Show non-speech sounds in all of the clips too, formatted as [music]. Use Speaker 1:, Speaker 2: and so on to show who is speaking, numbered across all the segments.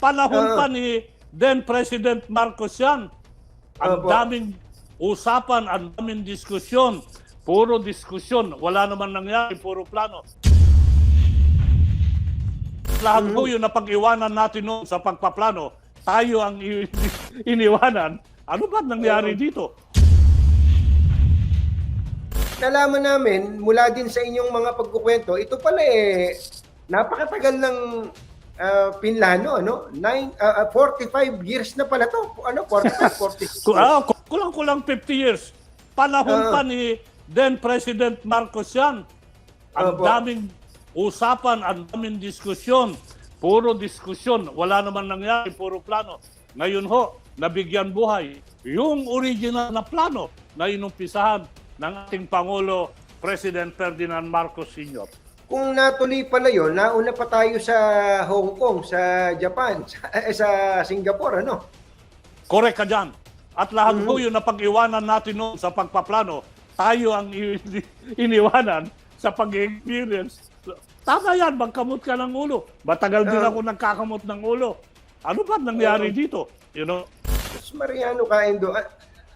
Speaker 1: Panahon
Speaker 2: Oo.
Speaker 1: pa ni then President Marcos yan. Ang daming usapan, ang daming diskusyon. Puro diskusyon. Wala naman nangyari, puro plano. Lahat
Speaker 2: Mm-hmm.
Speaker 1: po yun na pag-iwanan natin noon sa pagpaplano, tayo ang [laughs] iniwanan. Ano ba nangyari dito?
Speaker 2: Nalaman namin mula din sa inyong mga pagkukwento, ito pala eh napakatagal ng ah, pinlano, ano? Nine, ah, ah, 45 years na pala to. Ano? 45, 46 [laughs]
Speaker 1: Ku- ah, ku- kulang-kulang 50 years. Panahon
Speaker 2: Oo.
Speaker 1: pa ni then President Marcos yan. Ang
Speaker 2: Opo.
Speaker 1: daming usapan, ang daming diskusyon. Puro diskusyon. Wala naman nangyari, puro plano. Ngayon ho, nabigyan buhay yung original na plano na inumpisahan ng ating Pangulo, President Ferdinand Marcos Sr.
Speaker 2: Kung natuloy pala yun, nauna pa tayo sa Hong Kong, sa Japan, [laughs] sa, eh, sa Singapore, ano?
Speaker 1: Correct ka dyan. At lahat
Speaker 2: Mhm.
Speaker 1: po yun na pag-iwanan natin noon sa pagpaplano, tayo ang [laughs] iniwanan sa pag-experience. Tama yan, magkamot ka ng ulo. Matagal din
Speaker 2: Ah.
Speaker 1: ako nagkakamot ng ulo. Ano ba nangyari
Speaker 2: Oo.
Speaker 1: dito? You know?
Speaker 2: Mariano Kaendo, a-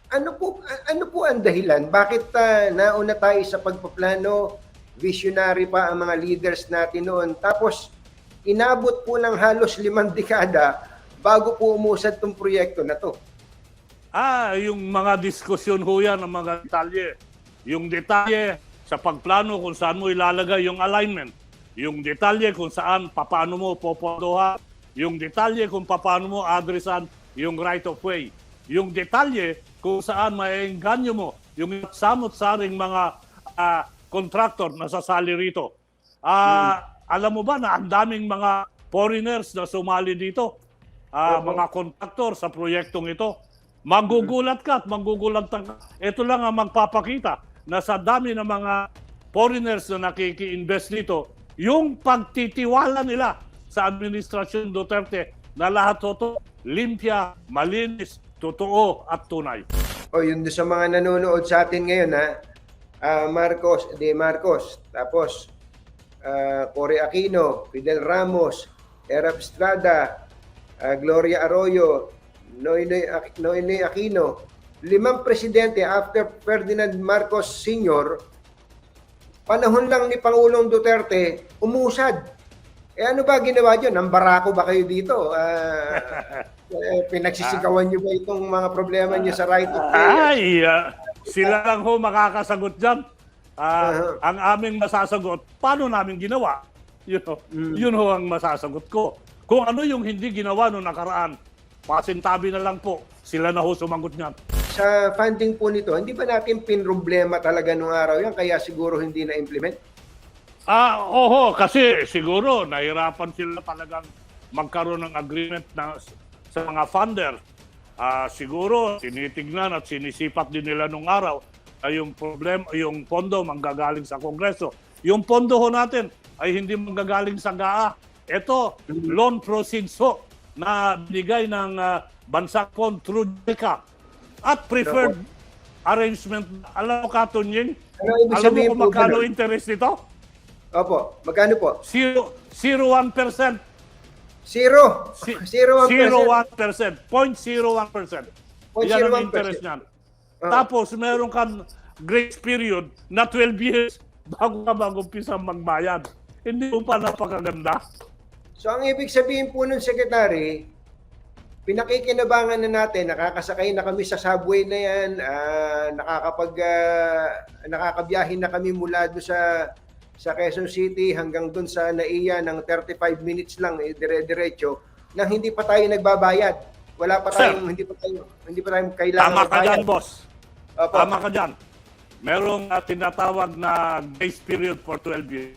Speaker 2: ano po ano po ang dahilan? Bakit ah, nauna tayo sa pagpaplano, visionary pa ang mga leaders natin noon. Tapos inabot po ng halos limang dekada bago po umusad tong proyekto na to.
Speaker 1: Ah, yung mga diskusyon ho yan, ng mga detalye. Yung detalye sa pagplano kung saan mo ilalagay yung alignment. Yung detalye kung saan, paano mo popondohan. Yung detalye kung paano mo adresan yung right of way. Yung detalye kung saan maiengganyo mo yung samot-saring mga ah, contractor na sasali rito. Ah, Alam mo ba na ang daming mga foreigners na sumali dito? Ah,
Speaker 2: Opo.
Speaker 1: mga kontraktor sa proyektong ito. Magugulat ka at magugulat ka. Ito lang ang magpapakita na sa dami ng mga foreigners na nakiki-invest dito, yung pagtitiwala nila sa Administrasyon Duterte na lahat toto limpya, malinis, totoo at tunay.
Speaker 2: O yun doon sa mga nanonood sa atin ngayon ha. Ah, Marcos, De Marcos, tapos ah, Cory Aquino, Fidel Ramos, Erap Estrada, ah, Gloria Arroyo, Noynoy, Noynoy Aquino, limang presidente after Ferdinand Marcos Sr., panahon lang ni Pangulong Duterte, umusad. Eh ano ba ginawa nyo? Nang barako ba kayo dito? Ah, [laughs] eh, pinagsisigawan nyo ba itong mga problema nyo sa right of way?
Speaker 1: Ay, ah, sila lang ho makakasagot dyan.
Speaker 2: Uh-huh.
Speaker 1: Ang aming masasagot, paano namin ginawa? Yun ho,
Speaker 2: Mm.
Speaker 1: yun ho ang masasagot ko. Kung ano yung hindi ginawa noong nakaraan, pasintabi na lang po. Sila na ho sumagot niyan.
Speaker 2: Sa funding po nito, hindi ba natin pinroblema talaga nung araw yan kaya siguro hindi na-implement?
Speaker 1: Ah, oho, kasi siguro nahirapan sila talagang magkaroon ng agreement na sa mga funder. Ah, siguro tinitignan at sinisipat din nila nung araw na yung problem, yung pondo manggagaling sa Kongreso. Yung pondo ho natin ay hindi manggagaling sa GAA. Ito, loan proceeds ho na binigay ng ah, bansa ko through JICA at preferred arrangement. Alam mo, Katunying,
Speaker 2: Ano ibig
Speaker 1: alam mo kung magkano interest nito?
Speaker 2: Opo, magkano po?
Speaker 1: Zero, zero one percent.
Speaker 2: Zero.
Speaker 1: Si-
Speaker 2: Zero one
Speaker 1: Zero
Speaker 2: percent.
Speaker 1: one percent. Point zero one percent.
Speaker 2: Point
Speaker 1: Yan
Speaker 2: zero
Speaker 1: ang interest niyan.
Speaker 2: Ah.
Speaker 1: Tapos, meron kang grace period na 12 years bago ka mag-umpisa magbayad. Hindi mo pa napakaganda.
Speaker 2: So ang ibig sabihin po ng secretary, pinakikinabangan na natin, nakakasakay na kami sa subway na yan, ah, nakakapag ah, nakakabiyahin na kami mula doon sa sa Quezon City hanggang doon sa Naiya ng 35 minutes lang eh, dire-diretso nang hindi pa tayo nagbabayad. Wala pa
Speaker 1: Sir.
Speaker 2: tayong hindi pa tayo hindi pa tayo kailangan
Speaker 1: Tama ka dyan, boss.
Speaker 2: Opo.
Speaker 1: Tama ka dyan. Merong ah, tinatawag na grace period for 12 years.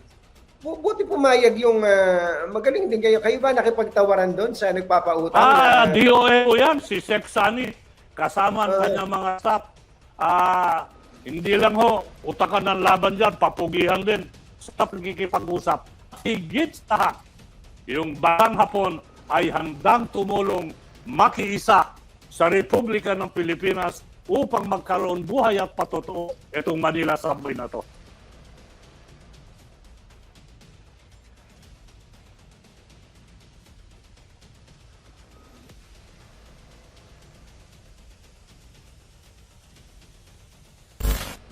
Speaker 2: Bu- Buti pumayag yung ah, magaling din kayo. Kayo ba nakipagtawaran doon sa nagpapautang?
Speaker 1: Ah,
Speaker 2: na-
Speaker 1: DOA po yan, si Sec Sani. Kasama ang
Speaker 2: Ah.
Speaker 1: kanyang mga staff. Ah, hindi lang ho, utakan ng laban dyan, papugihan din sa pagkikipag-usap. Higit sa lahat, yung Batang Hapon ay handang tumulong makiisa sa Republika ng Pilipinas upang magkaroon buhay at patotoo itong Manila Subway na to.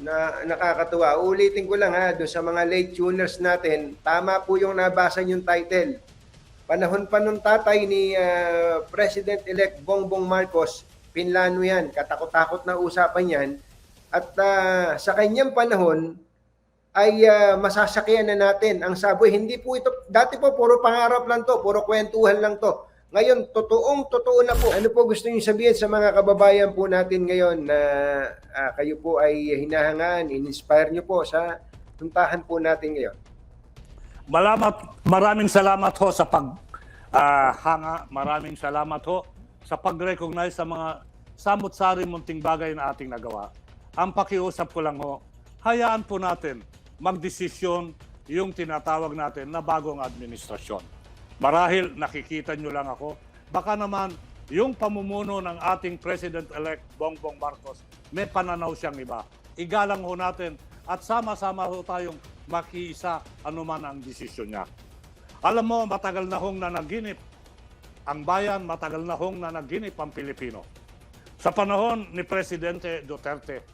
Speaker 2: Na nakakatuwa. Ulitin ko lang ha, doon sa mga late tuners natin, tama po yung nabasa yung title. Panahon pa nung tatay ni ah, President-elect Bongbong Marcos, pinlano yan, katakot-takot na usapan yan. At ah, sa kanyang panahon, ay ah, masasakyan na natin ang saboy. Hindi po ito, dati po puro pangarap lang to, puro kwentuhan lang to. Ngayon, totoong totoo na po. Ano po gusto niyo sabihin sa mga kababayan po natin ngayon na ah, kayo po ay hinahangaan, in-inspire niyo po sa puntahan po natin ngayon?
Speaker 1: Malamat, maraming salamat ho sa pag ah, hanga, maraming salamat ho sa pag-recognize sa mga samot-sari munting bagay na ating nagawa. Ang pakiusap ko lang ho, hayaan po natin magdesisyon yung tinatawag natin na bagong administrasyon. Marahil nakikita nyo lang ako, baka naman yung pamumuno ng ating President-elect Bongbong Marcos, may pananaw siyang iba. Igalang ho natin at sama-sama ho tayong makiisa anuman ang desisyon niya. Alam mo, matagal na hong nanaginip ang bayan, matagal na hong nanaginip ang Pilipino. Sa panahon ni Presidente Duterte,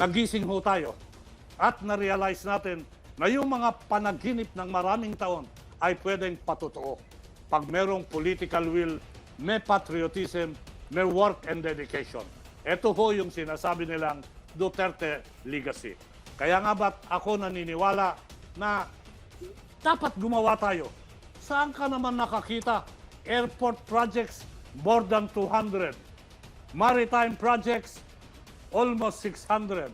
Speaker 1: nagising ho tayo at na-realize natin na yung mga panaginip ng maraming taon ay pwedeng patotoo. Pag merong political will, may patriotism, may work and dedication. Ito ho yung sinasabi nilang Duterte legacy. Kaya nga ba't ako naniniwala na dapat gumawa tayo. Saan ka naman nakakita? Airport projects, more than 200. Maritime projects, almost 600.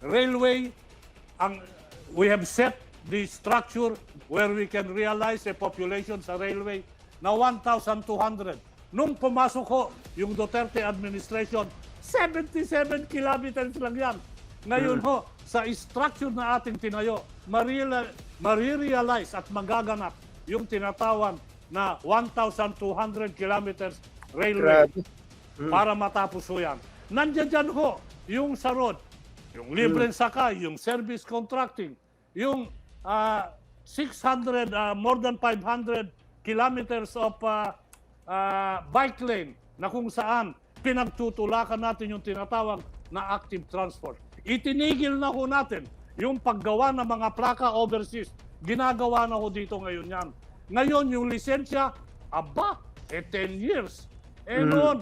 Speaker 1: Railway, ang, we have set the structure where we can realize a population sa railway na 1,200. Nung pumasok ko yung Duterte administration, 77 kilometers lang yan. Ngayon ho, sa structure na ating tinayo, marirealize, at magaganap yung tinatawag na 1,200 kilometers railway
Speaker 2: Grabe.
Speaker 1: para matapos ho yan. Nandiyan dyan ho, yung sa road, yung libreng sakay, yung service contracting, yung ah, 600, ah, more than 500 kilometers of ah, ah, bike lane na kung saan pinagtutulakan natin yung tinatawag na active transport. Itinigil na ho natin yung paggawa ng mga plaka overseas. Ginagawa na ho dito ngayon yan. Ngayon, yung lisensya, aba, eh 10 years. Eh
Speaker 2: Mm.
Speaker 1: noon,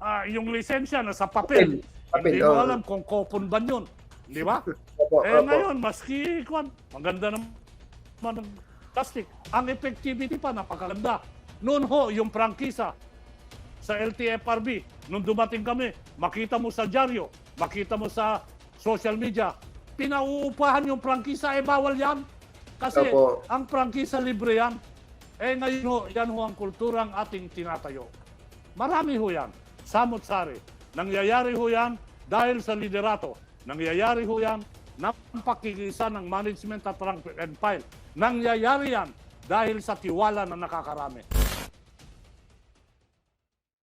Speaker 1: ah, yung lisensya na sa papel.
Speaker 2: Papel,
Speaker 1: Hindi mo alam kung kopon ba yun. Di ba?
Speaker 2: Opo,
Speaker 1: eh
Speaker 2: opo.
Speaker 1: ngayon, maski kwan, maganda naman ng plastic. Ang effectivity pa, napakaganda. Noon ho, yung prangkisa sa LTFRB, nung dumating kami, makita mo sa dyaryo, makita mo sa social media, pinauupahan yung prangkisa, eh bawal yan. Kasi
Speaker 2: Opo.
Speaker 1: ang prangkisa libre yan. Eh ngayon ho, yan ho ang kulturang ating tinatayo. Marami ho yan. Samot-sari. Nangyayari ho yan dahil sa liderato. Nangyayari ho yan ng pakikisa ng management at rank and file. Nangyayari yan dahil sa tiwala na nakakarami.